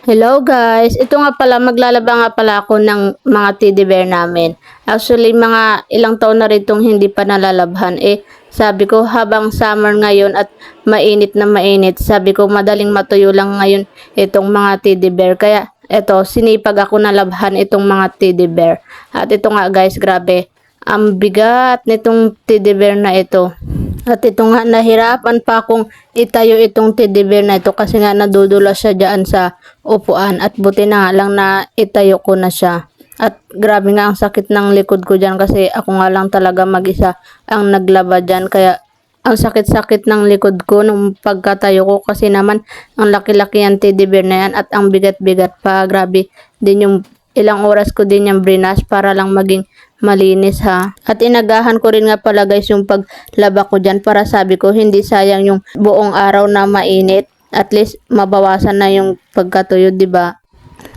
Hello guys, ito nga pala maglalaba nga pala ako ng mga teddy bear namin. Actually mga ilang taon na rin itong hindi pa nalalabhan. Eh sabi ko habang summer ngayon at mainit na mainit, sabi ko madaling matuyo lang ngayon itong mga teddy bear. Kaya eto sinipag ako na labhan itong mga teddy bear. At ito nga guys, grabe. Ang bigat nitong teddy bear na ito. At ito nga, nahirapan pa akong itayo itong teddy bear na ito kasi nga nadudulas siya dyan sa upuan at buti na nga lang na itayo ko na siya. At grabe nga ang sakit ng likod ko dyan kasi ako nga lang talaga mag-isa ang naglaba dyan kaya ang sakit-sakit ng likod ko nung pagkatayo ko kasi naman ang laki-laki yung teddy bear na yan at ang bigat-bigat pa. Grabe din yung ilang oras ko din yung brinas para lang maging malinis ha. At inagahan ko rin nga pala guys yung paglaba ko dyan para sabi ko hindi sayang yung buong araw na mainit. At least mabawasan na yung pagkatuyo, di ba?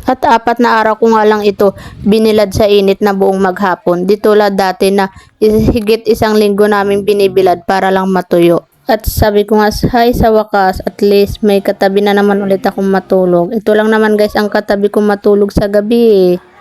At apat na araw ko nga lang ito binilad sa init na buong maghapon. Di tulad dati na higit isang linggo namin binibilad para lang matuyo. At sabi ko nga, hi sa wakas, at least may katabi na naman ulit akong matulog. Ito lang naman guys ang katabi kong matulog sa gabi eh.